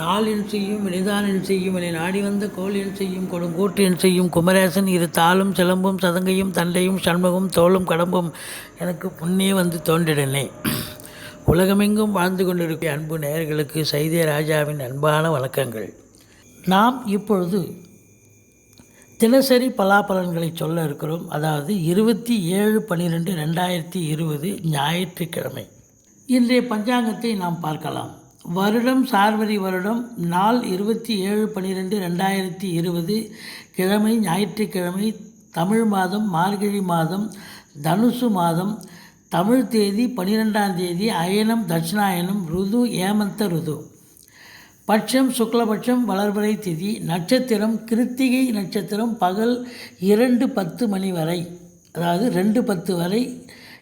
நாளின் செய்யும் வினிதானின் செய்யும் என நாடி வந்த கோளின் செய்யும் கொடுங்கூற்றின் செய்யும் குமரேசன் இரு தாளும் சிலம்பும் சதங்கையும் தண்டையும் சண்முகம் தோளும் கடம்பும் எனக்கு புண்ணே வந்து தோன்றிடனே. உலகமெங்கும் வாழ்ந்து கொண்டிருக்கிற அன்பு நேயர்களுக்கு சைதே ராஜாவின் அன்பான வணக்கங்கள். நாம் இப்பொழுது தினசரி பலாபலன்களை சொல்ல இருக்கிறோம். அதாவது இருபத்தி ஏழு பன்னிரெண்டு ரெண்டாயிரத்தி இருபது ஞாயிற்றுக்கிழமை. இன்றைய பஞ்சாங்கத்தை நாம் பார்க்கலாம். வருடம் சார்வரி வருடம் நாள் இருபத்தி ஏழு பன்னிரெண்டு ரெண்டாயிரத்தி இருபது கிழமை ஞாயிற்றுக்கிழமை தமிழ் மாதம் மார்கழி மாதம் தனுசு மாதம் தமிழ் தேதி பன்னிரெண்டாம் தேதி அயனம் தட்சிணாயனம் ருது ஏமந்த ருது. பட்சம் சுக்லபட்சம் வளர்வரை திதி நட்சத்திரம் கிருத்திகை நட்சத்திரம் பகல் இரண்டு பத்து மணி வரை. அதாவது ரெண்டு பத்து வரை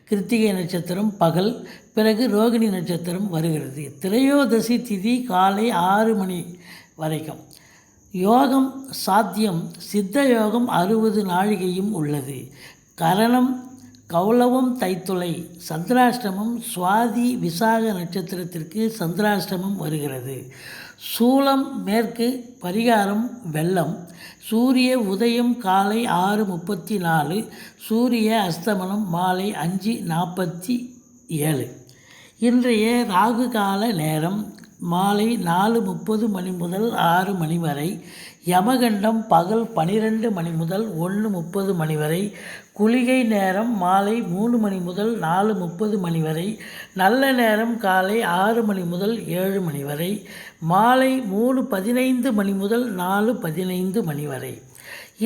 கிருத்திகை நட்சத்திரம் பகல் பிறகு ரோகிணி நட்சத்திரம் வருகிறது. திரையோதசி திதி காலை ஆறு மணி வரைக்கும். யோகம் சாத்தியம் சித்த யோகம் அறுபது நாழிகையும் உள்ளது. கரணம் கௌளவம் தைத்துளை சந்திராஷ்டமம் சுவாதி விசாக நட்சத்திரத்திற்கு சந்திராஷ்டமம் வருகிறது. சூலம் மேற்கு பரிகாரம் வெள்ளம். சூரிய உதயம் காலை ஆறு முப்பத்தி நாலு சூரிய அஸ்தமனம் மாலை அஞ்சு நாற்பத்தி ஏழு. இன்றைய ராகு கால நேரம் மாலை நாலு முப்பது மணி முதல் ஆறு மணி வரை யமகண்டம் பகல் பனிரெண்டு மணி முதல் ஒன்று முப்பது மணி வரை குளிகை நேரம் மாலை மூணு மணி முதல் நாலு முப்பது மணி வரை நல்ல நேரம் காலை ஆறு மணி முதல் ஏழு மணி வரை மாலை மூணு பதினைந்து மணி முதல் நாலு பதினைந்து மணி வரை.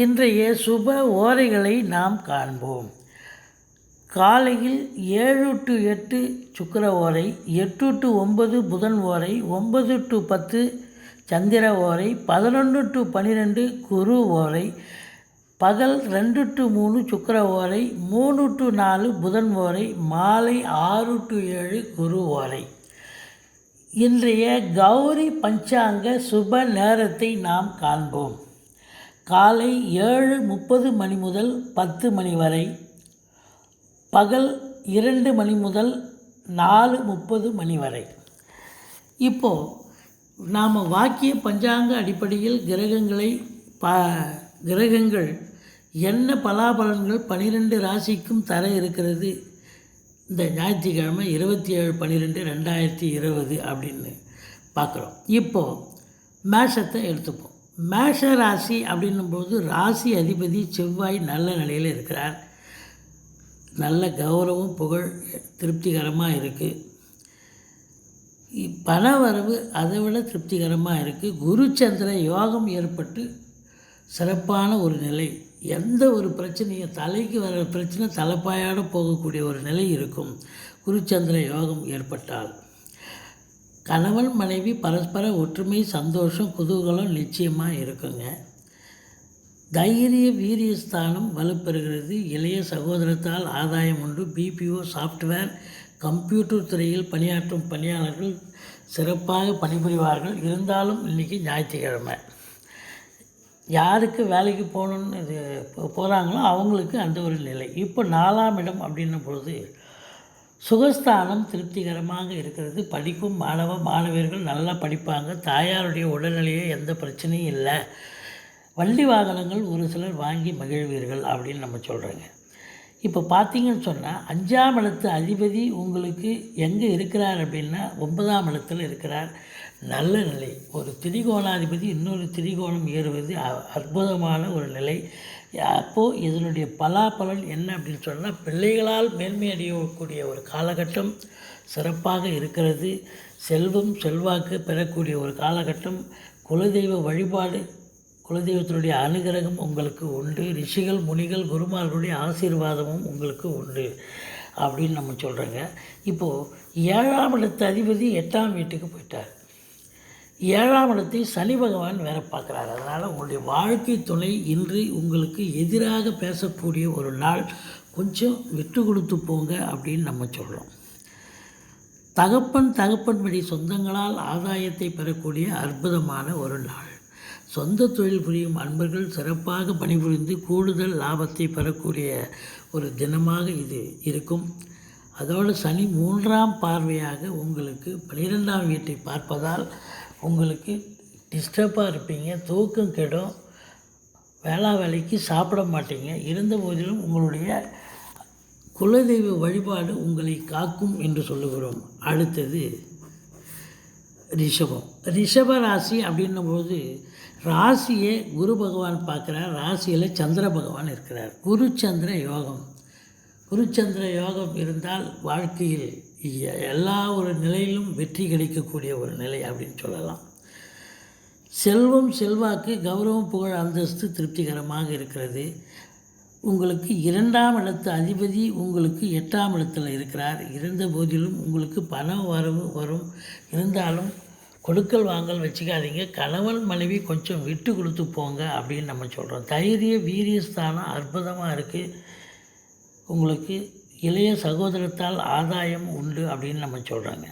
இன்றைய சுப ஓரைகளை நாம் காண்போம். காலையில் ஏழு டு எட்டு சுக்கர ஓரை எட்டு டு ஒன்பது புதன் ஓரை ஒன்பது டு பத்து சந்திர ஓரை பதினொன்று டு பன்னிரெண்டு குரு ஓரை பகல் ரெண்டு டு மூணு சுக்கர ஓரை மூணு டு நாலு புதன் ஓரை மாலை ஆறு டு ஏழு குரு ஓரை இன்றைய கௌரி பஞ்சாங்க சுப நேரத்தை நாம் காண்போம். காலை ஏழு முப்பது மணி முதல் பத்து மணி வரை பகல் இரண்டு மணி முதல் நாலு முப்பது மணி வரை. இப்போது நாம் வாக்கிய பஞ்சாங்க அடிப்படையில் கிரகங்களை பா கிரகங்கள் என்ன பலாபலன்கள் பனிரெண்டு ராசிக்கும் தர இருக்கிறது? இந்த ஞாயிற்றுக்கிழமை இருபத்தி ஏழு பன்னிரெண்டு ரெண்டாயிரத்தி இருபது அப்படின்னு பார்க்குறோம். இப்போது மேஷத்தை எடுத்துப்போம். மேஷ ராசி அப்படின்னும்போது ராசி அதிபதி செவ்வாய் நல்ல நிலையில் இருக்கிறார். நல்ல கௌரவம் புகழ் திருப்திகரமாக இருக்குது பண வரவு அதை விட திருப்திகரமாக இருக்குது குருச்சந்திர யோகம் ஏற்பட்டு சிறப்பான ஒரு நிலை. எந்த ஒரு பிரச்சனையும் தலைக்கு வர பிரச்சனை தலைப்பாயாட போகக்கூடிய ஒரு நிலை இருக்கும். குருச்சந்திர யோகம் ஏற்பட்டால். கணவன் மனைவி பரஸ்பர ஒற்றுமை சந்தோஷம் குதூகலம் நிச்சயமாக இருக்குங்க. தைரிய வீரியஸ்தானம் வலுப்பெறுகிறது. இளைய சகோதரத்தால் ஆதாயம் உண்டு. பிபிஓ சாஃப்ட்வேர் கம்ப்யூட்டர் துறையில் பணியாற்றும் பணியாளர்கள் சிறப்பாக பணிபுரிவார்கள். இருந்தாலும் இன்றைக்கி ஞாயிற்றுக்கிழமை. யாருக்கு வேலைக்கு போகணுன்னு இது போகிறாங்களோ அவங்களுக்கு அந்த ஒரு நிலை. இப்போ நாலாம் இடம் அப்படின்னும் பொழுது சுகஸ்தானம் திருப்திகரமாக இருக்கிறது. படிக்கும் மாணவ மாணவியர்கள் நல்லா படிப்பாங்க. தாயாருடைய உடல்நிலையே எந்த பிரச்சனையும் இல்லை. வண்டி வாகனங்கள் ஒரு சிலர் வாங்கி மகிழ்வீர்கள் அப்படின்னு நம்ம சொல்கிறோங்க இப்போ பார்த்தீங்கன்னு சொன்னால் அஞ்சாம் இடத்து அதிபதி உங்களுக்கு எங்கே இருக்கிறார் அப்படின்னா ஒன்பதாம் இடத்துல இருக்கிறார். நல்ல நிலை. ஒரு திரிகோணாதிபதி இன்னொரு திரிகோணம் ஏறுவது அ- அற்புதமான ஒரு நிலை. அப்போது இதனுடைய பலாபலன் என்ன அப்படின்னு சொன்னால் பிள்ளைகளால் மேன்மை அடையக்கூடிய ஒரு காலகட்டம் சிறப்பாக இருக்கிறது. செல்வம் செல்வாக்கு பெறக்கூடிய ஒரு காலகட்டம். குலதெய்வ வழிபாடு குலதெய்வத்தினுடைய அனுகிரகம் உங்களுக்கு உண்டு. ரிஷிகள் முனிகள் குருமார்களுடைய ஆசீர்வாதமும் உங்களுக்கு உண்டு அப்படின்னு நம்ம சொல்கிறோங்க இப்போது ஏழாம் இடத்து அதிபதி எட்டாம் வீட்டுக்கு போயிட்டார். ஏழாம் இடத்தை சனி பகவான் வேற பார்க்குறாரு. அதனால் உங்களுடைய வாழ்க்கை துணை இன்று உங்களுக்கு எதிராக பேசக்கூடிய ஒரு நாள் கொஞ்சம் விட்டு கொடுத்து போங்க அப்படின்னு நம்ம சொல்கிறோம் தகப்பன் தகப்பன் வழி சொந்தங்களால் ஆதாயத்தை பெறக்கூடிய அற்புதமான ஒரு நாள். சொந்த தொழில் புரியும் அன்பர்கள் சிறப்பாக பணிபுரிந்து கூடுதல் லாபத்தை பெறக்கூடிய ஒரு தினமாக இது இருக்கும். அதோடு சனி மூன்றாம் பார்வையாக உங்களுக்கு பன்னிரெண்டாம் வீட்டை பார்ப்பதால் உங்களுக்கு டிஸ்டர்பாக இருப்பீங்க தூக்கம் கெடும் வேளா வேலைக்கு சாப்பிட மாட்டீங்க. இருந்த போதிலும் உங்களுடைய குலதெய்வ வழிபாடு உங்களை காக்கும் என்று சொல்லுகிறோம். அடுத்தது ரிஷபம். ரிஷப ராசி அப்படின்னும் போது ராசியை குரு பகவான் பார்க்குறார். ராசியில் சந்திர பகவான் இருக்கிறார். குரு சந்திர யோகம். குருச்சந்திர யோகம் இருந்தால் வாழ்க்கையில் எல்லா ஒரு நிலையிலும் வெற்றி கிடைக்கக்கூடிய ஒரு நிலை அப்படின்னு சொல்லலாம். செல்வம் செல்வாக்கு கௌரவம் புகழ் அந்தஸ்து திருப்திகரமாக இருக்கிறது. உங்களுக்கு இரண்டாம் இடத்து அதிபதி உங்களுக்கு எட்டாம் இடத்தில் இருக்கிறார். இருந்த போதிலும் உங்களுக்கு பணம் வரவு வரும். இருந்தாலும் கொடுக்கல் வாங்கல் வச்சுக்காதீங்க. கணவன் மனைவி கொஞ்சம் விட்டு கொடுத்து போங்க அப்படின்னு நம்ம சொல்கிறோம் தைரிய வீரியஸ்தானம் அற்புதமாக இருக்குது உங்களுக்கு இளைய சகோதரத்தால் ஆதாயம் உண்டு அப்படின்னு நம்ம சொல்கிறாங்க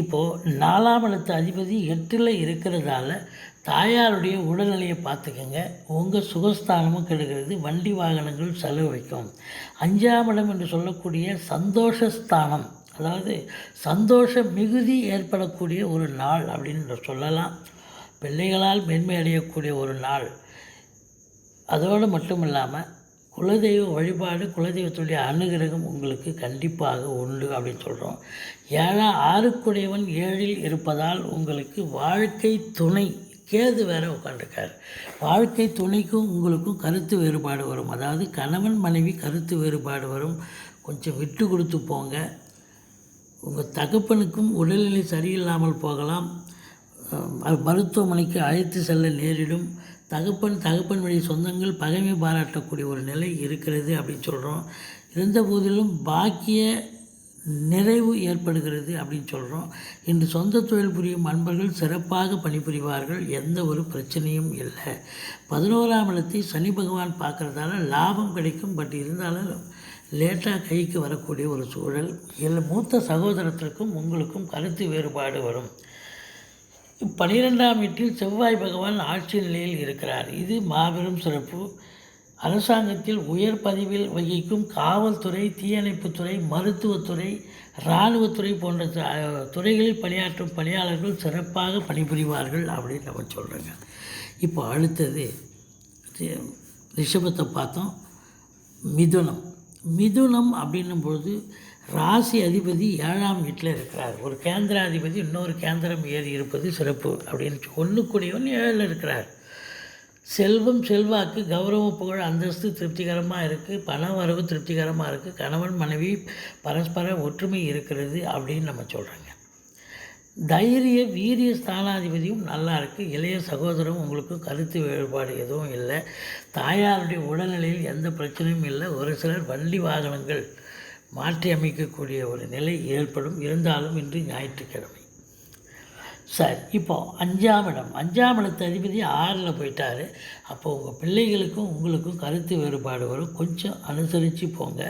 இப்போது நாலாம் இடத்த அதிபதி எட்டில் இருக்கிறதால தாயாருடைய உடல்நிலையை பார்த்துக்கோங்க. உங்கள் சுகஸ்தானமும் கெடுகிறது. வண்டி வாகனங்கள் செலவு வைக்கும். அஞ்சாம் இடம் என்று சொல்லக்கூடிய சந்தோஷஸ்தானம் அதாவது சந்தோஷ மிகுதி ஏற்படக்கூடிய ஒரு நாள் அப்படின்னு சொல்லலாம். பிள்ளைகளால் மேன்மை அடையக்கூடிய ஒரு நாள். அதோடு மட்டும் இல்லாமல் குலதெய்வ வழிபாடு குலதெய்வத்துடைய அனுகிரகம் உங்களுக்கு கண்டிப்பாக உண்டு அப்படின்னு சொல்கிறோம் ஏழா ஆறுக்குடையவன் ஏழில் இருப்பதால் உங்களுக்கு வாழ்க்கை துணை கேது வேற உட்காந்துருக்கார் வாழ்க்கை துணைக்கும் உங்களுக்கும் கருத்து வேறுபாடு வரும். அதாவது கணவன் மனைவி கருத்து வேறுபாடு வரும். கொஞ்சம் விட்டு கொடுத்து போங்க. உங்கள் தகப்பனுக்கும் உடல்நிலை சரியில்லாமல் போகலாம். மருத்துவமனைக்கு அழைத்து செல்ல நேரிடும். தகப்பன் தகப்பன் வழி சொந்தங்கள் பகைமை பாராட்டக்கூடிய ஒரு நிலை இருக்கிறது அப்படின்னு சொல்கிறோம் இருந்த போதிலும் பாக்கிய நிறைவு ஏற்படுகிறது அப்படின்னு சொல்கிறோம் இன்று சொந்த தொழில் புரியும் அன்பர்கள் சிறப்பாக பணிபுரிவார்கள். எந்த ஒரு பிரச்சனையும் இல்லை. பதினோராம் இடத்தை சனி பகவான் பார்க்குறதால லாபம் கிடைக்கும். பட் இருந்தாலும் லேட்டாக கைக்கு வரக்கூடிய ஒரு சூழல். இல்லை மூத்த சகோதரத்திற்கும் உங்களுக்கும் கருத்து வேறுபாடு வரும். பனிரெண்டாம் வீட்டில் செவ்வாய் பகவான் ஆட்சி நிலையில் இருக்கிறார். இது மாபெரும் சிறப்பு. அரசாங்கத்தில் உயர் பதிவில் வகிக்கும் காவல்துறை தீயணைப்புத்துறை மருத்துவத்துறை இராணுவத்துறை போன்ற துறைகளில் பணியாற்றும் பணியாளர்கள் சிறப்பாக பணிபுரிவார்கள் அப்படின்னு நம்ம சொல்கிறோங்க இப்போ அடுத்தது ரிஷபத்தை பார்த்தோம். மிதுனம். மிதுனம் அப்படின்னும் பொழுது ராசி அதிபதி ஏழாம் வீட்டில் இருக்கிறார். ஒரு கேந்திராதிபதி இன்னொரு கேந்திரம் ஏறி இருப்பது சிறப்பு அப்படின்னு ஒன்றுக்கூடியவன் ஏழில் இருக்கிறார். செல்வம் செல்வாக்கு கௌரவ புகழ் அந்தஸ்து திருப்திகரமாக இருக்குது பண வரவு திருப்திகரமாக இருக்குது கணவன் மனைவி பரஸ்பர ஒற்றுமை இருக்கிறது அப்படின்னு நம்ம சொல்கிறாங்க தைரிய வீரிய ஸ்தானாதிபதியும் நல்லா இருக்குது இளைய சகோதரம் உங்களுக்கு கருத்து வேறுபாடு எதுவும் இல்லை. தாயாருடைய உடல்நிலையில் எந்த பிரச்சனையும் இல்லை. ஒரு சிலர் வண்டி வாகனங்கள் மாற்றி அமைக்கக்கூடிய ஒரு நிலை ஏற்படும். இருந்தாலும் இன்று ஞாயிற்றுக்கிழமை. சரி இப்போ அஞ்சாம் இடம். அஞ்சாம் இடத்து அதிபதி ஆறில் போயிட்டாரு. அப்போ உங்கள் பிள்ளைகளுக்கும் உங்களுக்கும் கருத்து வேறுபாடு வரும். கொஞ்சம் அனுசரித்து போங்க.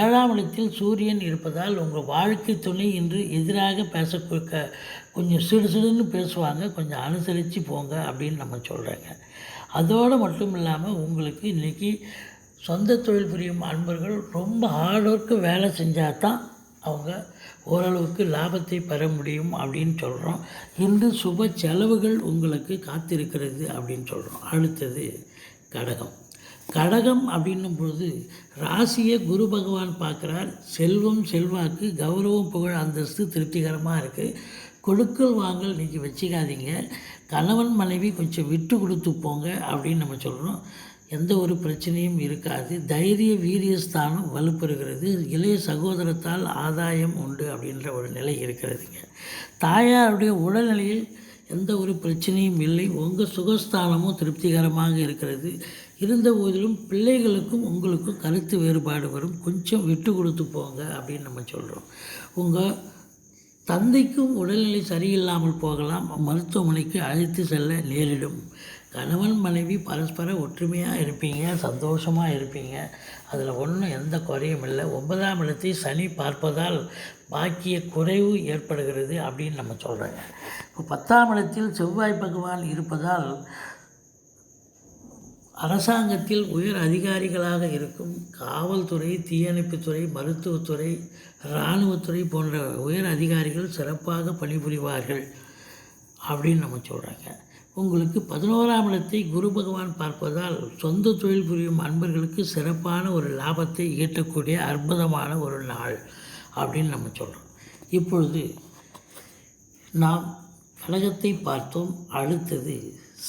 ஏழாம் இடத்தில் சூரியன் இருப்பதால் உங்கள் வாழ்க்கை துணை இன்று எதிராக பேச கொடுக்க கொஞ்சம் சிடுசிடுன்னு பேசுவாங்க. கொஞ்சம் அனுசரித்து போங்க அப்படின்னு நம்ம சொல்கிறேங்க அதோடு மட்டும் இல்லாமல் உங்களுக்கு இன்றைக்கி சொந்த தொழில் புரியும் அன்பர்கள் ரொம்ப ஹார்ட் ஒர்க்கு வேலை செஞ்சால் தான் அவங்க ஓரளவுக்கு லாபத்தை பெற முடியும் அப்படின்னு சொல்கிறோம் இன்று சுப செலவுகள் உங்களுக்கு காத்திருக்கிறது அப்படின்னு சொல்கிறோம் அடுத்தது கடகம். கடகம் அப்படின்னும் பொழுது ராசியை குரு பகவான் பார்க்குறார். செல்வம் செல்வாக்கு கௌரவம் புகழ் அந்தஸ்து திருப்திகரமாக இருக்குது கொடுக்கல் வாங்கல் நீங்கள் வச்சுக்காதீங்க. கணவன் மனைவி கொஞ்சம் விட்டு கொடுத்து போங்க அப்படின்னு நம்ம சொல்கிறோம் எந்த ஒரு பிரச்சனையும் இருக்காது. தைரிய வீரியஸ்தானம் வலுப்பெறுகிறது. இளைய சகோதரத்தால் ஆதாயம் உண்டு அப்படின்ற ஒரு நிலை இருக்கிறதுங்க. தாயாருடைய உடல்நிலையில் எந்த ஒரு பிரச்சனையும் இல்லை. உங்கள் சுகஸ்தானமும் திருப்திகரமாக இருக்கிறது. இருந்த போதிலும் பிள்ளைகளுக்கும் உங்களுக்கும் கருத்து வேறுபாடு வரும். கொஞ்சம் விட்டு கொடுத்து போங்க அப்படின்னு நம்ம சொல்கிறோம் உங்கள் தந்தைக்கும் உடல்நிலை சரியில்லாமல் போகலாம். மருத்துவமனைக்கு அழைத்து செல்ல நேரிடும். கணவன் மனைவி பரஸ்பர ஒற்றுமையாக இருப்பீங்க சந்தோஷமாக இருப்பீங்க. அதில் ஒன்றும் எந்த குறையும் இல்லை. ஒன்பதாம் இடத்தை சனி பார்ப்பதால் பாக்கிய குறைவு ஏற்படுகிறது அப்படின்னு நம்ம சொல்கிறோங்க இப்போ பத்தாம் இடத்தில் செவ்வாய் பகவான் இருப்பதால் அரசாங்கத்தில் உயர் அதிகாரிகளாக இருக்கும் காவல்துறை தீயணைப்புத்துறை மருத்துவத்துறை இராணுவத்துறை போன்ற உயர் அதிகாரிகள் சிறப்பாக பணிபுரிவார்கள் அப்படின்னு நம்ம சொல்கிறாங்க உங்களுக்கு பதினோராம் இடத்தை குரு பகவான் பார்ப்பதால் சொந்த தொழில் புரியும் அன்பர்களுக்கு சிறப்பான ஒரு லாபத்தை ஈட்டக்கூடிய அற்புதமான ஒரு நாள் அப்படின்னு நம்ம சொல்கிறோம் இப்பொழுது நாம் கழகத்தை பார்த்தோம். அடுத்தது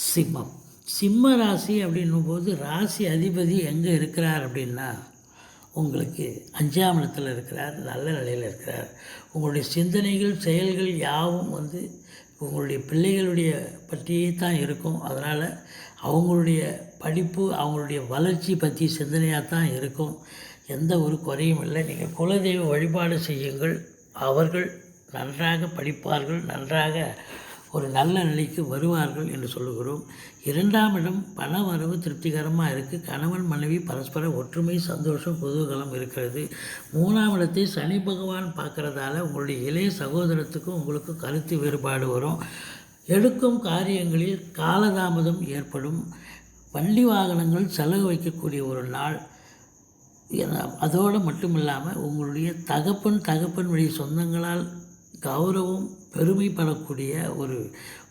சிம்மம். சிம்ம ராசி அப்படின்னும் போது ராசி அதிபதி எங்கே இருக்கிறார் அப்படின்னா உங்களுக்கு அஞ்சாம் இடத்தில் இருக்கிறார் நல்ல நிலையில் இருக்கிறார். உங்களுடைய சிந்தனைகள் செயல்கள் யாவும் வந்து உங்களுடைய பிள்ளைகளுடைய பற்றியே தான் இருக்கும். அதனால் அவங்களுடைய படிப்பு அவங்களுடைய வளர்ச்சி பற்றி சிந்தனையாக தான் இருக்கும். எந்த ஒரு குறையும் இல்லை. நீங்கள் குலதெய்வ வழிபாடு செய்யுங்கள். அவர்கள் நன்றாக படிப்பார்கள். நன்றாக ஒரு நல்ல நிலைக்கு வருவார்கள் என்று சொல்லுகிறோம். இரண்டாம் இடம் பண வரவு திருப்திகரமாக இருக்குது கணவன் மனைவி பரஸ்பர ஒற்றுமை சந்தோஷம் குதூகலம் இருக்கிறது. மூணாம் இடத்தை சனி பகவான் பார்க்குறதால உங்களுடைய இளைய சகோதரத்துக்கும் உங்களுக்கு கருத்து வேறுபாடு வரும். எடுக்கும் காரியங்களில் காலதாமதம் ஏற்படும். வண்டி வாகனங்கள் செலவு வைக்கக்கூடிய ஒரு நாள். அதோடு மட்டும் இல்லாமல் உங்களுடைய தகப்பன் தகப்பன் வழி சொந்தங்களால் கௌரவம் பெருமைப்படக்கூடிய ஒரு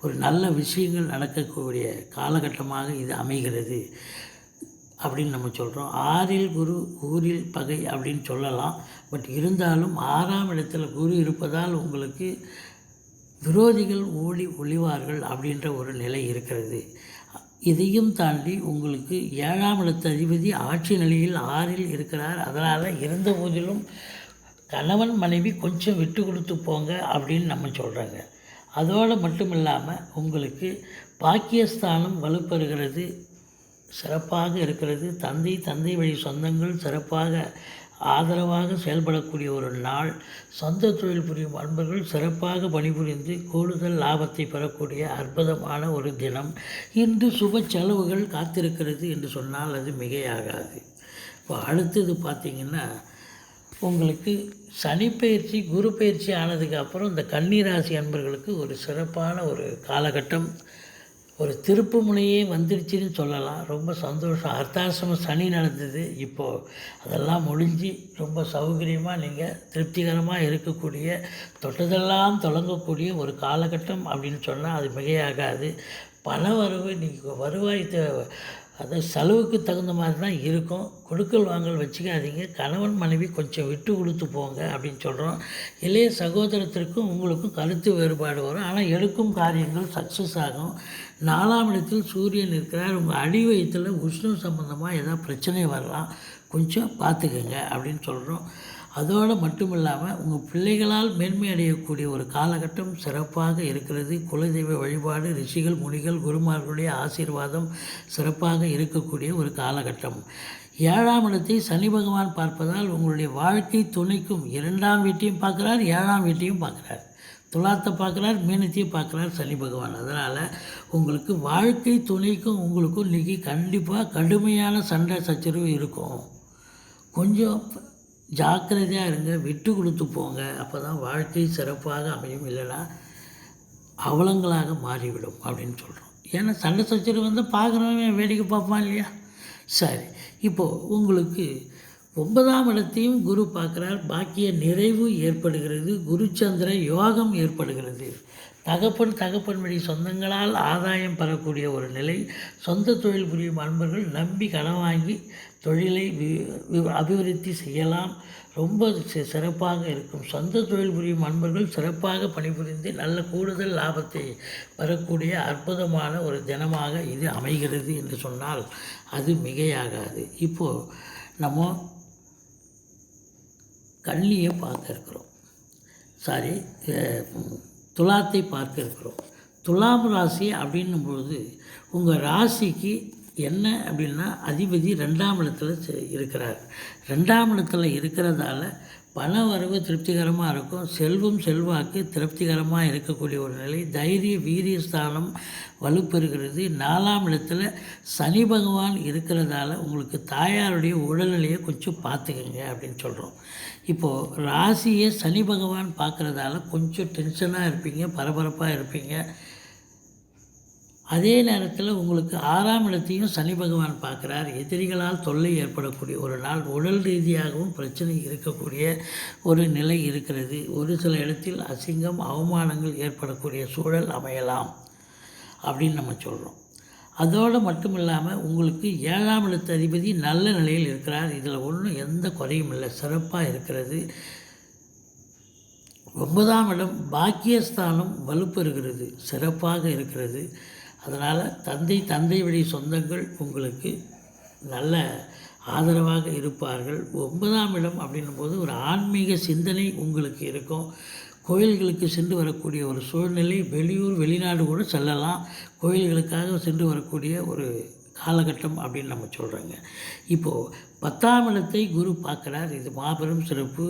ஒரு நல்ல விஷயங்கள் நடக்கக்கூடிய காலகட்டமாக இது அமைகிறது அப்படின்னு நம்ம சொல்கிறோம் ஆறில் குரு ஊரில் பகை அப்படின்னு சொல்லலாம். பட் இருந்தாலும் ஆறாம் இடத்துல குரு இருப்பதால் உங்களுக்கு விரோதிகள் ஓடி ஒளிவார்கள் அப்படின்ற ஒரு நிலை இருக்கிறது. இதையும் தாண்டி உங்களுக்கு ஏழாம் இடத்து அதிபதி ஆட்சி நிலையில் ஆறில் இருக்கிறார். அதனால் இருந்த போதிலும் கணவன் மனைவி கொஞ்சம் விட்டு கொடுத்து போங்க அப்படின்னு நம்ம சொல்கிறாங்க அதோடு மட்டும் இல்லாமல் உங்களுக்கு பாக்கியஸ்தானம் வலுப்பெறுகிறது சிறப்பாக இருக்கிறது. தந்தை தந்தை வழி சொந்தங்கள் சிறப்பாக ஆதரவாக செயல்படக்கூடிய ஒரு நாள். சொந்த தொழில் புரியும் அன்பர்கள் சிறப்பாக பணிபுரிந்து கூடுதல் லாபத்தை பெறக்கூடிய அற்புதமான ஒரு தினம். இன்று சுப செலவுகள் காத்திருக்கிறது என்று சொன்னால் அது மிகையாகாது. இப்போ அடுத்தது பார்த்திங்கன்னா உங்களுக்கு சனி பயிற்சி குரு பயிற்சி ஆனதுக்கு அப்புறம் இந்த கன்னிராசி அன்பர்களுக்கு ஒரு சிறப்பான ஒரு காலகட்டம். ஒரு திருப்பு முனையே வந்துடுச்சுன்னு சொல்லலாம். ரொம்ப சந்தோஷம். அர்த்தாசிரம சனி நடந்தது. இப்போது அதெல்லாம் முடிஞ்சு ரொம்ப சௌகரியமாக நீங்கள் திருப்திகரமாக இருக்கக்கூடிய தொட்டதெல்லாம் தொடங்கக்கூடிய ஒரு காலகட்டம் அப்படின்னு சொன்னால் அது மிகையாகாது. பண வரவு நீங்கள் வருவாய் தே- அது செலவுக்கு தகுந்த மாதிரி தான் இருக்கும். கொடுக்கல் வாங்கல் வச்சுக்காதீங்க. கணவன் மனைவி கொஞ்சம் விட்டு கொடுத்து போங்க அப்படின்னு சொல்கிறோம் இளைய சகோதரத்திற்கும் உங்களுக்கும் கருத்து வேறுபாடு வரும். ஆனால் எடுக்கும் காரியங்கள் சக்ஸஸ் ஆகும். நாலாம் இடத்தில் சூரியன் இருக்கிறார். உங்கள் அடி வயிற்றில் உஷ்ணம் சம்மந்தமாக ஏதாவது பிரச்சனை வரலாம். கொஞ்சம் பார்த்துக்கங்க அப்படின்னு சொல்கிறோம் அதோடு மட்டும் இல்லாமல் உங்கள் பிள்ளைகளால் மேன்மை அடையக்கூடிய ஒரு காலகட்டம் சிறப்பாக இருக்கிறது. குலதெய்வ வழிபாடு ரிஷிகள் முனிகள் குருமார்களுடைய ஆசீர்வாதம் சிறப்பாக இருக்கக்கூடிய ஒரு காலகட்டம். ஏழாம் இடத்தை சனி பகவான் பார்ப்பதால் உங்களுடைய வாழ்க்கை துணைக்கும் இரண்டாம் வீட்டையும் பார்க்குறார் ஏழாம் வீட்டையும் பார்க்குறார். துலாத்தை பார்க்குறார் மீனத்தையும் பார்க்குறார் சனி பகவான். அதனால் உங்களுக்கு வாழ்க்கை துணைக்கும் உங்களுக்கும் இன்றைக்கி கண்டிப்பாக கடுமையான சண்டை சச்சரவு இருக்கும். கொஞ்சம் ஜாக்கிரதையாக இருங்க விட்டு கொடுத்து போங்க. அப்போ தான் வாழ்க்கை சிறப்பாக அமையும். இல்லைன்னா அவலங்களாக மாறிவிடும் அப்படின்னு சொல்கிறோம் ஏன்னா சண்டை சச்சரவு வந்து பார்க்குறவன் வேடிக்கை பார்ப்பான் இல்லையா? சரி. இப்போது உங்களுக்கு ஒன்பதாம் இடத்தையும் குரு பார்க்குறார். பாக்கிய நிறைவு ஏற்படுகிறது. குருச்சந்திர யோகம் ஏற்படுகிறது. தகப்பன் தகப்பன் வழி சொந்தங்களால் ஆதாயம் பெறக்கூடிய ஒரு நிலை சொந்த தொழில் புரியும் அன்பர்கள் நம்பி கடன் வாங்கி தொழிலை வி- அபிவிருத்தி செய்யலாம். ரொம்ப சிறப்பாக இருக்கும். சொந்த தொழில் புரியும் அன்பர்கள் சிறப்பாக பணிபுரிந்து நல்ல கூடுதல் லாபத்தை பெறக்கூடிய அற்புதமான ஒரு தினமாக இது அமைகிறது என்று சொன்னால் அது மிகையாகாது. இப்போது நம்ம கண்ணியை பார்க்க இருக்கிறோம் சாரி துலாத்தை பார்க்க இருக்கிறோம். துலாம் ராசி அப்படின்னும் பொழுது உங்கள் ராசிக்கு என்ன அப்படின்னா அதிபதி ரெண்டாம் இடத்துல இருக்கிறார். ரெண்டாம் இடத்துல இருக்கிறதால பண வரவு திருப்திகரமாக இருக்கும். செல்வம் செல்வாக்கு திருப்திகரமாக இருக்கக்கூடிய ஒரு நிலை. தைரிய வீரிய ஸ்தானம் வலுப்பெறுகிறது. நாலாம் இடத்துல சனி பகவான் இருக்கிறதால உங்களுக்கு தாயாருடைய உடல்நிலையை கொஞ்சம் பார்த்துக்கங்க அப்படின்னு சொல்கிறோம் இப்போது ராசியை சனி பகவான் பார்க்குறதால கொஞ்சம் டென்ஷனாக இருப்பீங்க பரபரப்பாக இருப்பீங்க. அதே நேரத்தில் உங்களுக்கு ஆறாம் இடத்தையும் சனி பகவான் பார்க்குறார். எதிரிகளால் தொல்லை ஏற்படக்கூடிய ஒரு நாள் உடல் ரீதியாகவும் பிரச்சனை இருக்கக்கூடிய ஒரு நிலை இருக்கிறது. ஒரு சில இடத்தில் அசிங்கம் அவமானங்கள் ஏற்படக்கூடிய சூழல் அமையலாம் அப்படின்னு நம்ம சொல்கிறோம் அதோடு மட்டும் இல்லாமல் உங்களுக்கு ஏழாம் இடத்து அதிபதி நல்ல நிலையில் இருக்கிறார். இதில் ஒன்றும் எந்த குறையும் இல்லை. சிறப்பாக இருக்கிறது. ஒன்பதாம் இடம் பாக்கியஸ்தானம் வலுப்பெறுகிறது. சிறப்பாக இருக்கிறது. அதனால் தந்தை தந்தை வழி சொந்தங்கள் உங்களுக்கு நல்ல ஆதரவாக இருப்பார்கள். ஒன்பதாம் இடம் அப்படின்னும் போது ஒரு ஆன்மீக சிந்தனை உங்களுக்கு இருக்கும். கோயில்களுக்கு சென்று வரக்கூடிய ஒரு சூழ்நிலை வெளியூர் வெளிநாடு கூட செல்லலாம். கோயில்களுக்காக சென்று வரக்கூடிய ஒரு காலகட்டம் அப்படின்னு நம்ம சொல்கிறோங்க இப்போது பத்தாம் இடத்தை குரு பார்க்குறார். இது மாபெரும் சிறப்பு.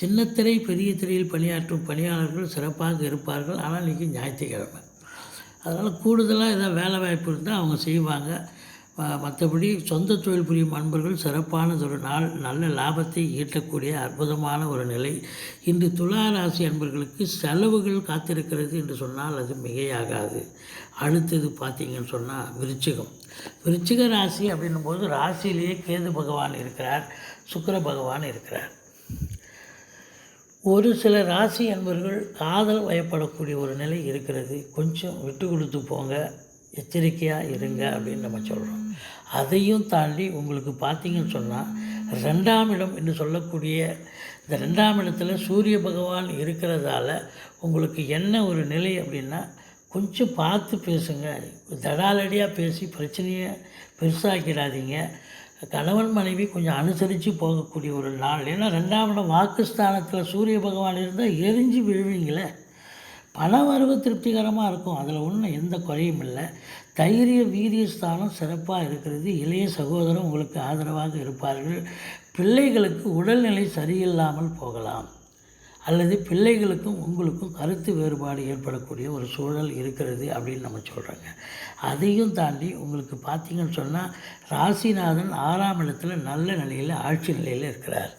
சின்னத்திரை பெரிய திரையில் பணியாற்றும் பணியாளர்கள் சிறப்பாக இருப்பார்கள். ஆனால் இன்றைக்கி ஞாயிற்றுக்கிழமை. அதனால் கூடுதலாக எதாவது வேலை வாய்ப்பு இருந்தால் அவங்க செய்வாங்க. மற்றபடி சொந்த தொழில் புரியும் அன்பர்கள் சிறப்பானதொரு நாள் நல்ல லாபத்தை ஈட்டக்கூடிய அற்புதமான ஒரு நிலை. இன்று துலா ராசி அன்பர்களுக்கு செலவுகள் காத்திருக்கிறது என்று சொன்னால் அது மிகையாகாது. அடுத்தது பார்த்தீங்கன்னு சொன்னால் விருச்சிகம். விருச்சிக ராசி அப்படின்னும் போது ராசியிலேயே கேது பகவான் இருக்கிறார். சுக்கர பகவான் இருக்கிறார். ஒரு சில ராசி அன்பர்கள் காதல் வயப்படக்கூடிய ஒரு நிலை இருக்கிறது. கொஞ்சம் விட்டு கொடுத்து போங்க எச்சரிக்கையாக இருங்க அப்படின்னு நம்ம சொல்கிறோம் அதையும் தாண்டி உங்களுக்கு பார்த்தீங்கன்னு சொன்னால் ரெண்டாம் இடம் என்று சொல்லக்கூடிய இந்த ரெண்டாம் இடத்துல சூரிய பகவான் இருக்கிறதால உங்களுக்கு என்ன ஒரு நிலை அப்படின்னா கொஞ்சம் பார்த்து பேசுங்க. தடாலடியாக பேசி பிரச்சனையை பெருசாக்கிடாதீங்க. கணவன் மனைவி கொஞ்சம் அனுசரித்து போகக்கூடிய ஒரு நாள். ஏன்னா ரெண்டாவது வாக்குஸ்தானத்தில் சூரிய பகவான் இருந்தால் எரிஞ்சு விழுவீங்களே. பண வரவு திருப்திகரமாக இருக்கும். அதில் ஒன்றும் எந்த குறையும் இல்லை. தைரிய வீரிய ஸ்தானம் சிறப்பாக இருக்கிறது. இளைய சகோதரம் உங்களுக்கு ஆதரவாக இருப்பார்கள். பிள்ளைகளுக்கு உடல்நிலை சரியில்லாமல் போகலாம். அல்லது பிள்ளைகளுக்கும் உங்களுக்கும் கருத்து வேறுபாடு ஏற்படக்கூடிய ஒரு சூழல் இருக்கிறது அப்படின்னு நம்ம சொல்கிறாங்க அதையும் தாண்டி உங்களுக்கு பார்த்தீங்கன்னு சொன்னால் ராசிநாதன் ஆறாம் இடத்துல நல்ல நிலையில் ஆட்சி நிலையில் இருக்கிறார்.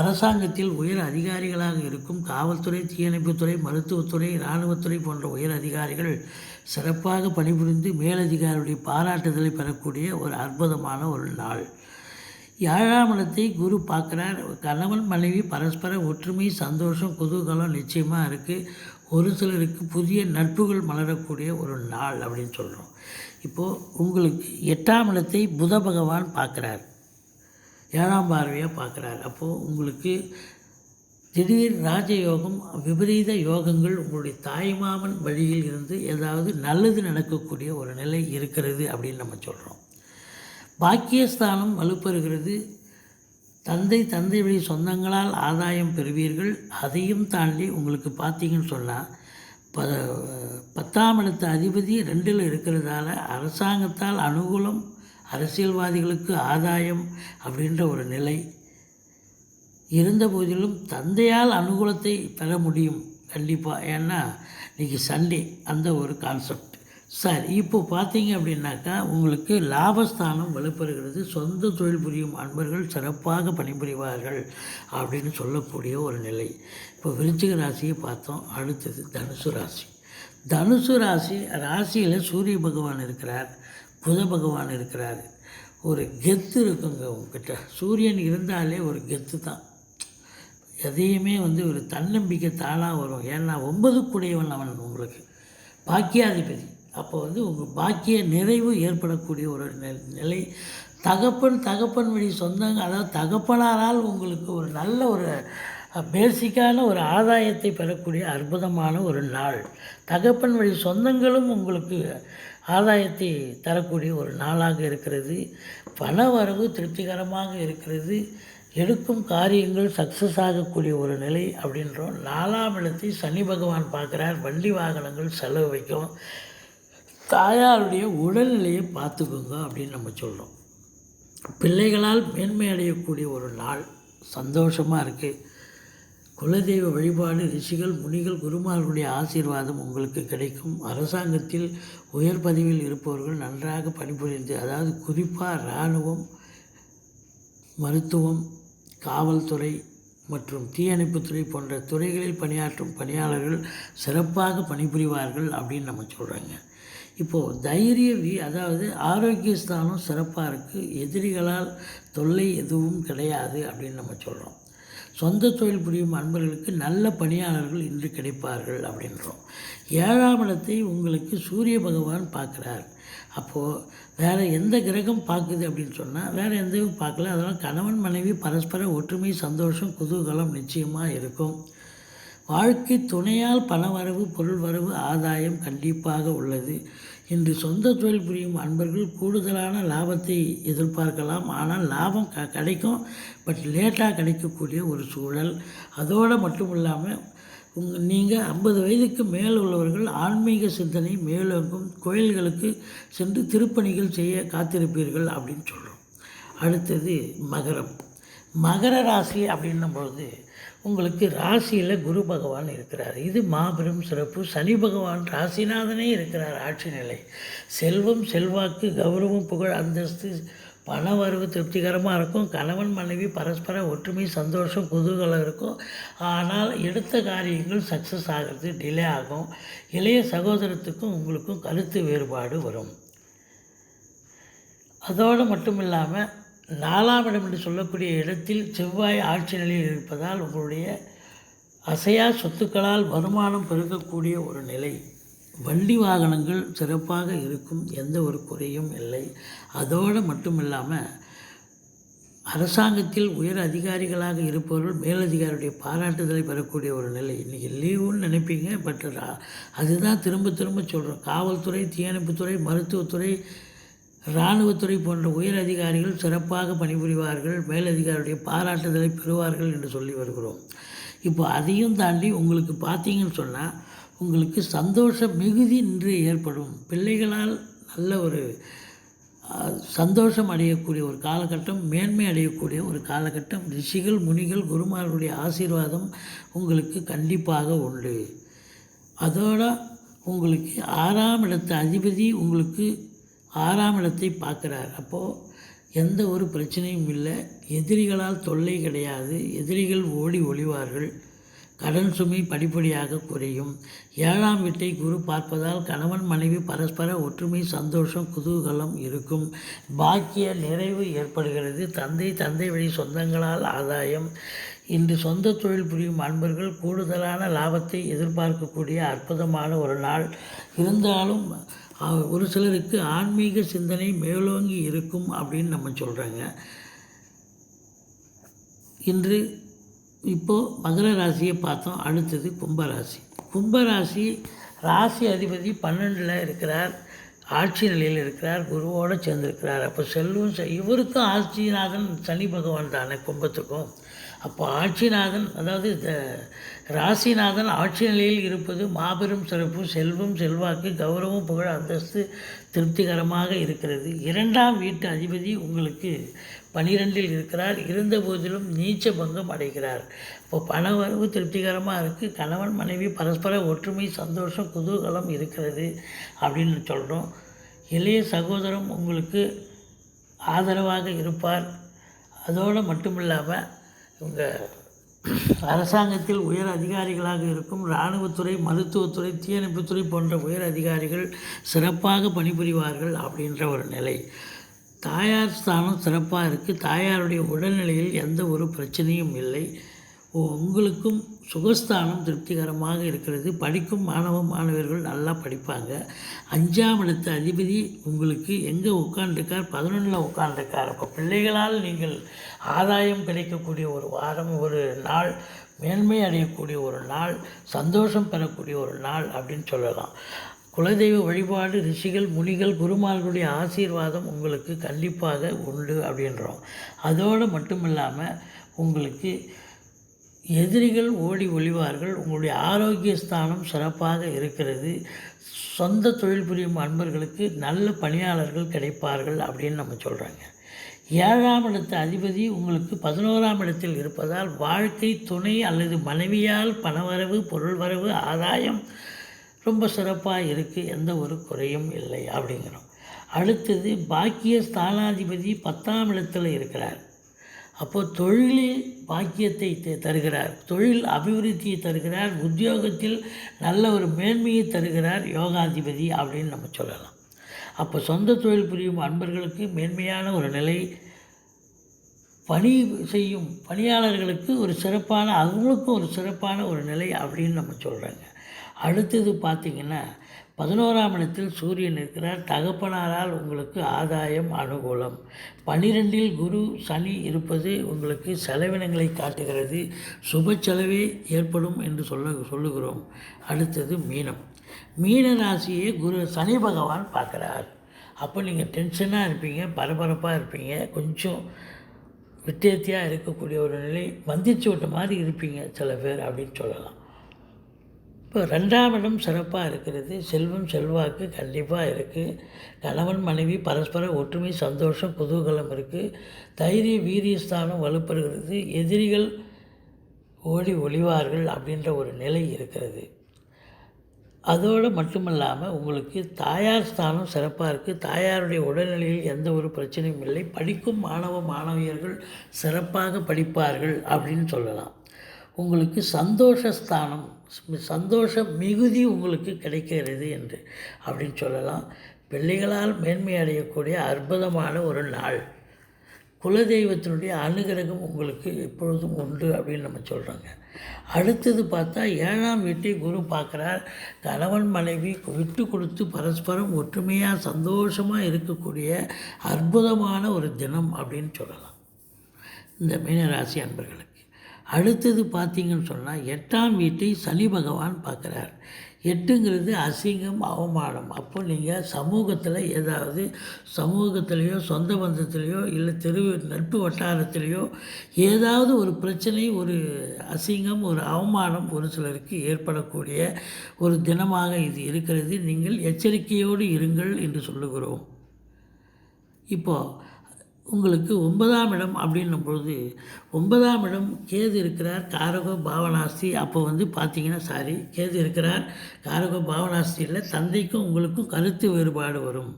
அரசாங்கத்தில் உயர் அதிகாரிகளாக இருக்கும் காவல்துறை தீயணைப்புத்துறை மருத்துவத்துறை இராணுவத்துறை போன்ற உயர் அதிகாரிகள் சிறப்பாக பணிபுரிந்து மேலதிகாரியுடைய பாராட்டுதலை பெறக்கூடிய ஒரு அற்புதமான ஒரு நாள். ஏழாம் இடத்தை குரு பார்க்குறார். கணவன் மனைவி பரஸ்பர ஒற்றுமை சந்தோஷம் குதூகலம் நிச்சயமாக இருக்குது ஒரு சிலருக்கு புதிய நட்புகள் மலரக்கூடிய ஒரு நாள் அப்படின்னு சொல்கிறோம் இப்போது உங்களுக்கு எட்டாம் இடத்தை புத பகவான் பார்க்குறார். ஏழாம் பார்வையாக பார்க்குறார். அப்போது உங்களுக்கு திடீர் ராஜயோகம் விபரீத யோகங்கள் உங்களுடைய தாய்மாமன் வழியில் இருந்து ஏதாவது நல்லது நடக்கக்கூடிய ஒரு நிலை இருக்கிறது அப்படின்னு நம்ம சொல்கிறோம் பாக்கியஸ்தானம் வலுப்பெறுகிறது. தந்தை தந்தை வழி சொந்தங்களால் ஆதாயம் பெறுவீர்கள். அதையும் தாண்டி உங்களுக்கு பார்த்தீங்கன்னு சொன்னால் ப பத்தாம் இடத்து அதிபதி ரெண்டில் இருக்கிறதால அரசாங்கத்தால் அனுகூலம் அரசியல்வாதிகளுக்கு ஆதாயம் அப்படின்ற ஒரு நிலை. இருந்த போதிலும் தந்தையால் அனுகூலத்தை பெற முடியும் கண்டிப்பாக ஏன்னா இன்றைக்கி சண்டே அந்த ஒரு கான்செப்ட் சார் இப்போ பார்த்தீங்க அப்படின்னாக்கா உங்களுக்கு லாபஸ்தானம் வலுப்பெறுகிறது. சொந்த தொழில் புரியும் அன்பர்கள் சிறப்பாக பணிபுரிவார்கள் அப்படின்னு சொல்லக்கூடிய ஒரு நிலை. இப்போ விருச்சிக ராசியை பார்த்தோம். அடுத்தது தனுசு ராசி. தனுசு ராசி ராசியில் சூரிய பகவான் இருக்கிறார் புத பகவான் இருக்கிறார். ஒரு கெத்து இருக்குங்க உங்ககிட்ட. சூரியன் இருந்தாலே ஒரு கெத்து தான். எதையுமே வந்து ஒரு தன்னம்பிக்கை தானாக வரும். ஏன்னா ஒன்பது கூடையவன் அவன் உங்களுக்கு. பாக்கியாதிபதி. அப்போ வந்து உங்கள் பாக்கிய நிறைவு ஏற்படக்கூடிய ஒரு நிலை. தகப்பன் தகப்பன் வழி சொந்தங்க அதாவது தகப்பனாரால் உங்களுக்கு ஒரு நல்ல ஒரு பேசிக்கான ஒரு ஆதாயத்தை பெறக்கூடிய அற்புதமான ஒரு நாள். தகப்பன் வழி சொந்தங்களும் உங்களுக்கு ஆதாயத்தை தரக்கூடிய ஒரு நாளாக இருக்கிறது. பண வரவு திருப்திகரமாக இருக்கிறது. எடுக்கும் காரியங்கள் சக்ஸஸ் ஆகக்கூடிய ஒரு நிலை அப்படின்றோம். நாலாம் இடத்தை சனி பகவான் பார்க்குறார். வண்டி வாகனங்கள் செலவு வைக்கும். தாயாருடைய உடல்நிலையை பார்த்துக்கோங்க அப்படின்னு நம்ம சொல்கிறோம் பிள்ளைகளால் மேன்மை அடையக்கூடிய ஒரு நாள் சந்தோஷமாக இருக்குது குலதெய்வ வழிபாடு ரிஷிகள் முனிகள் குருமார்களுடைய ஆசீர்வாதம் உங்களுக்கு கிடைக்கும். அரசாங்கத்தில் உயர் பதவியில் இருப்பவர்கள் நன்றாக பணிபுரிந்து அதாவது குறிப்பாக இராணுவம் மருத்துவம் காவல்துறை மற்றும் தீயணைப்புத்துறை போன்ற துறைகளில் பணியாற்றும் பணியாளர்கள் சிறப்பாக பணிபுரிவார்கள் அப்படின்னு நம்ம சொல்கிறாங்க இப்போது தைரிய வி அதாவது ஆரோக்கிய ஸ்தானம் சிறப்பாக இருக்குது எதிரிகளால் தொல்லை எதுவும் கிடையாது அப்படின்னு நம்ம சொல்கிறோம் சொந்த தொழில் புரியும் அன்பர்களுக்கு நல்ல பணியாளர்கள் இன்று கிடைப்பார்கள் அப்படின்றோம். ஏழாம் இடத்தை உங்களுக்கு சூரிய பகவான் பார்க்குறார். அப்போது வேறு எந்த கிரகம் பார்க்குது அப்படின்னு சொன்னால் வேறு எந்த பார்க்கல. அதனால் கணவன் மனைவி பரஸ்பர ஒற்றுமை சந்தோஷம் குதூகலம் நிச்சயமாக இருக்கும். வாழ்க்கை துணையால் பணவரவு பொருள் வரவு ஆதாயம் கண்டிப்பாக உள்ளது. இன்று சொந்த தொழில் புரியும் அன்பர்கள் கூடுதலான லாபத்தை எதிர்பார்க்கலாம். ஆனால் லாபம் க கிடைக்கும் பட் லேட்டாக கிடைக்கக்கூடிய ஒரு சூழல். அதோடு மட்டும் இல்லாமல் உங்க நீங்கள் ஐம்பது வயதுக்கு மேல் உள்ளவர்கள் ஆன்மீக சிந்தனை மேலோங்கும் கோயில்களுக்கு சென்று திருப்பணிகள் செய்ய காத்திருப்பீர்கள் அப்படின்னு சொல்கிறோம் அடுத்தது மகரம். மகர ராசி அப்படின்னும் பொழுது உங்களுக்கு ராசியில் குரு பகவான் இருக்கிறார். இது மாபெரும் சிறப்பு. சனி பகவான் ராசிநாதனே இருக்கிறார். ஆட்சி நிலை. செல்வம் செல்வாக்கு கௌரவம் புகழ் அந்தஸ்து பண வரவு திருப்திகரமாக இருக்கும். கணவன் மனைவி பரஸ்பர ஒற்றுமை சந்தோஷம் குதூகலம் இருக்கும். ஆனால் எடுத்த காரியங்கள் சக்ஸஸ் ஆகிறது டிலே ஆகும். இளைய சகோதரத்துக்கும் உங்களுக்கும் கருத்து வேறுபாடு வரும். அதோடு மட்டும் இல்லாமல் நாலாம் இடம் என்று சொல்லக்கூடிய இடத்தில் செவ்வாய் ஆட்சி நிலையில் இருப்பதால் உங்களுடைய அசையா சொத்துக்களால் வருமானம் பெருக்கக்கூடிய ஒரு நிலை. வண்டி வாகனங்கள் சிறப்பாக இருக்கும் எந்த ஒரு குறையும் இல்லை. அதோடு மட்டும் இல்லாமல் அரசாங்கத்தில் உயர் அதிகாரிகளாக இருப்பவர்கள் மேலதிகாரியுடைய பாராட்டுதலை பெறக்கூடிய ஒரு நிலை. இன்றைக்கி லீவுன்னு நினைப்பீங்க பட் அதுதான் திரும்ப திரும்ப சொல்கிறோம் காவல்துறை தீயணைப்புத்துறை மருத்துவத்துறை இராணுவத்துறை போன்ற உயர் அதிகாரிகள் சிறப்பாக பணிபுரிவார்கள் மேலதிகாரியுடைய பாராட்டுதலை பெறுவார்கள் என்று சொல்லி வருகிறோம். இப்போ அதையும் தாண்டி உங்களுக்கு பார்த்தீங்கன்னு சொன்னால் உங்களுக்கு சந்தோஷ மிகுதி நின்று ஏற்படும். பிள்ளைகளால் நல்ல ஒரு சந்தோஷம் அடையக்கூடிய ஒரு காலகட்டம் மேன்மை அடையக்கூடிய ஒரு காலகட்டம். ரிஷிகள் முனிகள் குருமார்களுடைய ஆசீர்வாதம் உங்களுக்கு கண்டிப்பாக உண்டு. அதோட உங்களுக்கு ஆறாம் இடத்த அதிபதி உங்களுக்கு ஆறாம் இடத்தை பார்க்குறார். அப்போது எந்த ஒரு பிரச்சனையும் இல்லை. எதிரிகளால் தொல்லை கிடையாது. எதிரிகள் ஓடி ஒளிவார்கள். கடன் சுமை படிப்படியாக குறையும். ஏழாம் வீட்டை குரு பார்ப்பதால் கணவன் மனைவி பரஸ்பர ஒற்றுமை சந்தோஷம் குதூகலம் இருக்கும். பாக்கிய நிறைவு ஏற்படுகிறது. தந்தை தந்தை வழி சொந்தங்களால் ஆதாயம். இன்று சொந்த தொழில் புரியும் அன்பர்கள் கூடுதலான லாபத்தை எதிர்பார்க்கக்கூடிய அற்புதமான ஒரு நாள். இருந்தாலும் ஒரு சிலருக்கு ஆன்மீக சிந்தனை மேலோங்கி இருக்கும் அப்படின்னு நம்ம சொல்கிறாங்க இன்று இப்போது மகர ராசியை பார்த்தோம். அடுத்தது கும்பராசி. கும்பராசி ராசி அதிபதி பன்னெண்டில் இருக்கிறார். ஆட்சி நிலையில் இருக்கிறார். குருவோடு சேர்ந்திருக்கிறார். அப்போ செல்வம் இவருக்கும் ஆட்சிநாதன் சனி பகவான் தானே கும்பத்துக்கும். அப்போ ஆட்சிநாதன் அதாவது இந்த ராசிநாதன் ஆட்சி நிலையில் இருப்பது மாபெரும் சிறப்பு செல்வம் செல்வாக்கு கௌரவம் புகழ் அந்தஸ்து திருப்திகரமாக இருக்கிறது. இரண்டாம் வீட்டு அதிபதி உங்களுக்கு பனிரெண்டில் இருக்கிறார். இருந்த போதிலும் நீச்ச பங்கம் அடைகிறார். இப்போ பண வரவு திருப்திகரமாக இருக்குது கணவன் மனைவி பரஸ்பர ஒற்றுமை சந்தோஷம் குதூகலம் இருக்கிறது அப்படின்னு சொல்கிறோம் இளைய சகோதரம் உங்களுக்கு ஆதரவாக இருப்பார். அதோடு மட்டும் இல்லாமல் இவங்க அரசாங்கத்தில் உயர் அதிகாரிகளாக இருக்கும் இராணுவத்துறை மருத்துவத்துறை தீயணைப்புத்துறை போன்ற உயர் அதிகாரிகள் சிறப்பாக பணிபுரிவார்கள் அப்படின்ற ஒரு நிலை. தாயார் ஸ்தானம் சிறப்பாக இருக்குது தாயாருடைய உடல்நிலையில் எந்த ஒரு பிரச்சனையும் இல்லை. உங்களுக்கும் சுகஸ்தானம் திருப்திகரமாக இருக்கிறது. படிக்கும் மாணவ மாணவர்கள் நல்லா படிப்பாங்க. அஞ்சாம் இடத்து அதிபதி உங்களுக்கு எங்கே உட்காந்துருக்கார் பதினொன்றில் உட்காந்துருக்கார் அப்போ பிள்ளைகளால் நீங்கள் ஆதாயம் கிடைக்கக்கூடிய ஒரு வாரம் ஒரு நாள் மேன்மை அடையக்கூடிய ஒரு நாள் சந்தோஷம் பெறக்கூடிய ஒரு நாள் அப்படின்னு சொல்லலாம். குலதெய்வ வழிபாடு ரிஷிகள் முனிகள் குருமார்களுடைய ஆசீர்வாதம் உங்களுக்கு கண்டிப்பாக உண்டு அப்படின்றோம். அதோடு மட்டும் இல்லாமல் உங்களுக்கு எதிரிகள் ஓடி ஒளிவார்கள். உங்களுடைய ஆரோக்கிய ஸ்தானம் சிறப்பாக இருக்கிறது. சொந்த தொழில் புரியும் அன்பர்களுக்கு நல்ல பணியாளர்கள் கிடைப்பார்கள் அப்படின்னு நம்ம சொல்கிறாங்க ஏழாம் இடத்து அதிபதி உங்களுக்கு பதினோராம் இடத்தில் இருப்பதால் வாழ்க்கை துணை அல்லது மனைவியால் பணவரவு பொருள் வரவு ஆதாயம் ரொம்ப சிறப்பாக இருக்குது எந்த ஒரு குறையும் இல்லை அப்படிங்கிறோம். அடுத்தது பாக்கிய ஸ்தானாதிபதி பத்தாம் இடத்தில் இருக்கிறார். அப்போது தொழிலில் பாக்கியத்தை த- தருகிறார். தொழில் அபிவிருத்தியை தருகிறார். உத்தியோகத்தில் நல்ல ஒரு மேன்மையை தருகிறார் யோகாதிபதி அப்படின்னு நம்ம சொல்லலாம். அப்போ சொந்த தொழில் புரியும் அன்பர்களுக்கு மேன்மையான ஒரு நிலை பணி செய்யும் பணியாளர்களுக்கு ஒரு சிறப்பான அவங்களுக்கும் ஒரு சிறப்பான ஒரு நிலை அப்படின்னு நம்ம சொல்கிறாங்க அடுத்தது பார்த்திங்கன்னா பதினோராம் இடத்தில் சூரியன் இருக்கிறார். தகப்பனாரால் உங்களுக்கு ஆதாயம் அனுகூலம். பன்னிரெண்டில் குரு சனி இருப்பது உங்களுக்கு செலவினங்களை காட்டுகிறது. சுப செலவே ஏற்படும் என்று சொல்ல சொல்லுகிறோம். அடுத்தது மீனம். மீன ராசியை குரு சனி பகவான் பார்க்குறார். அப்போ நீங்கள் டென்ஷனாக இருப்பீங்க பரபரப்பாக இருப்பீங்க கொஞ்சம் வித்தியார்த்தியாக இருக்கக்கூடிய ஒரு நிலை வந்திச்சு விட்ட மாதிரி இருப்பீங்க சில பேர் அப்படின்னு சொல்லலாம். இப்போ ரெண்டாம் இடம் சிறப்பாக இருக்கிறது. செல்வம் செல்வாக்கு கண்டிப்பாக இருக்குது கணவன் மனைவி பரஸ்பர ஒற்றுமை சந்தோஷம் குதூகலம் இருக்குது தைரிய வீரியஸ்தானம் வலுப்பெறுகிறது. எதிரிகள் ஓடி ஒளிவார்கள் அப்படின்ற ஒரு நிலை இருக்கிறது. அதோடு மட்டுமல்லாமல் உங்களுக்கு தாயார் ஸ்தானம் சிறப்பாக இருக்குது தாயாருடைய உடல்நிலையில் எந்த ஒரு பிரச்சனையும் இல்லை. படிக்கும் மாணவ மாணவியர்கள் சிறப்பாக படிப்பார்கள் அப்படின்னு சொல்லலாம். உங்களுக்கு சந்தோஷ சந்தோஷம் சந்தோஷ மிகுதி உங்களுக்கு கிடைக்கிறது என்று. அப்படின்னு சொல்லலாம். பிள்ளைகளால் மேன்மை அடையக்கூடிய அற்புதமான ஒரு நாள். குலதெய்வத்தினுடைய அனுகிரகம் உங்களுக்கு எப்பொழுதும் உண்டு அப்படின்னு நம்ம சொல்கிறாங்க அடுத்தது பார்த்தா ஏழாம் வீட்டை குரு பார்க்குறார். கணவன் மனைவி விட்டு கொடுத்து பரஸ்பரம் ஒற்றுமையாக சந்தோஷமாக இருக்கக்கூடிய அற்புதமான ஒரு தினம் அப்படின்னு சொல்லலாம். இந்த மீனராசி அன்பர்களுக்கு அடுத்தது பார்த்தீங்கன்னு சொன்னால் எட்டாம் வீட்டை சனி பகவான் பார்க்குறார். எட்டுங்கிறது அசிங்கம் அவமானம். அப்போ நீங்கள் சமூகத்தில் ஏதாவது சமூகத்திலேயோ சொந்த பந்தத்திலேயோ இல்லை தெரு நட்பு வட்டாரத்திலேயோ ஏதாவது ஒரு பிரச்சனை ஒரு அசிங்கம் ஒரு அவமானம் ஒரு சிலருக்கு ஏற்படக்கூடிய ஒரு தினமாக இது இருக்கிறது. நீங்கள் எச்சரிக்கையோடு இருங்கள் என்று சொல்லுகிறோம். இப்போது உங்களுக்கு ஒன்பதாம் இடம் அப்படின்னும் பொழுது ஒன்பதாம் இடம் கேது இருக்கிறார் காரகோ பாவனாஸ்தி. அப்போ வந்து பார்த்தீங்கன்னா சாரி கேது இருக்கிறார் காரகோ பாவனாஸ்தியில் தந்தைக்கும் உங்களுக்கும் கருத்து வேறுபாடு வரும்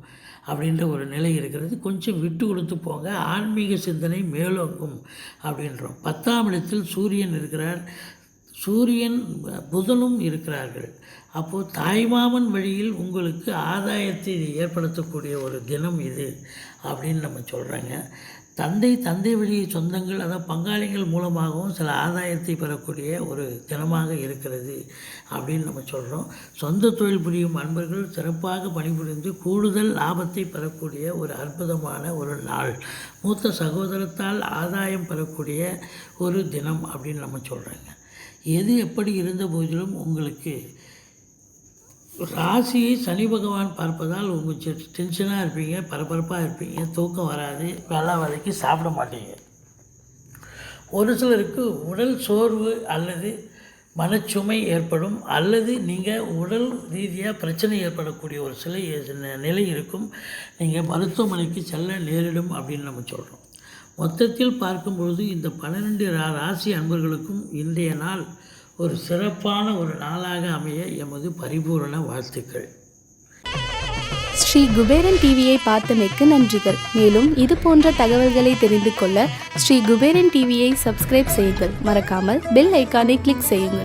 அப்படின்ற ஒரு நிலை இருக்கிறது. கொஞ்சம் விட்டு கொடுத்து போங்க ஆன்மீக சிந்தனை மேலோங்கும் அப்படின்றோம். பத்தாம் இடத்தில் சூரியன் இருக்கிறார். சூரியன் புதனும் இருக்கிறார்கள். அப்போது தாய்மாமன் வழியில் உங்களுக்கு ஆதாயத்தை ஏற்படுத்தக்கூடிய ஒரு தினம் இது அப்படின்னு நம்ம சொல்கிறாங்க தந்தை தந்தை வழி சொந்தங்கள் அதாவது பங்காளிகள் மூலமாகவும் சில ஆதாயத்தை பெறக்கூடிய ஒரு தினமாக இருக்கிறது அப்படின்னு நம்ம சொல்கிறோம் சொந்த தொழில் புரியும் அன்பர்கள் சிறப்பாக பணிபுரிந்து கூடுதல் லாபத்தை பெறக்கூடிய ஒரு அற்புதமான ஒரு நாள். மூத்த சகோதரத்தால் ஆதாயம் பெறக்கூடிய ஒரு தினம் அப்படின்னு நம்ம சொல்கிறாங்க எது எப்படி இருந்த போதிலும் உங்களுக்கு ராசியை சனி பகவான் பார்ப்பதால் உங்கள் டென்ஷனாக இருப்பீங்க பரபரப்பாக இருப்பீங்க தூக்கம் வராது வேலை வேலைக்கு சாப்பிட மாட்டீங்க. ஒரு சிலருக்கு உடல் சோர்வு அல்லது மனச்சுமை ஏற்படும் அல்லது நீங்கள் உடல் ரீதியாக பிரச்சனை ஏற்படக்கூடிய ஒரு சில நிலை இருக்கும். நீங்கள் மருத்துவமனைக்கு செல்ல நேரிடும் அப்படின்னு நம்ம சொல்கிறோம் மொத்தத்தில் பார்க்கும்பொழுது இந்த பன்னிரெண்டு ரா ராசி அன்பர்களுக்கும் இன்றைய நாள் ஒரு சிறப்பான ஒரு நாளாக அமைய எமது பரிபூரண வாழ்த்துக்கள். ஸ்ரீ குபேரன் டிவியை பார்த்தமைக்கு நன்றிகள். மேலும் இது போன்ற தகவல்களை தெரிந்து கொள்ள ஸ்ரீ குபேரன் டிவியை சப்ஸ்கிரைப் செய்யுங்கள். மறக்காமல் பெல் ஐக்கானை கிளிக் செய்யுங்கள்.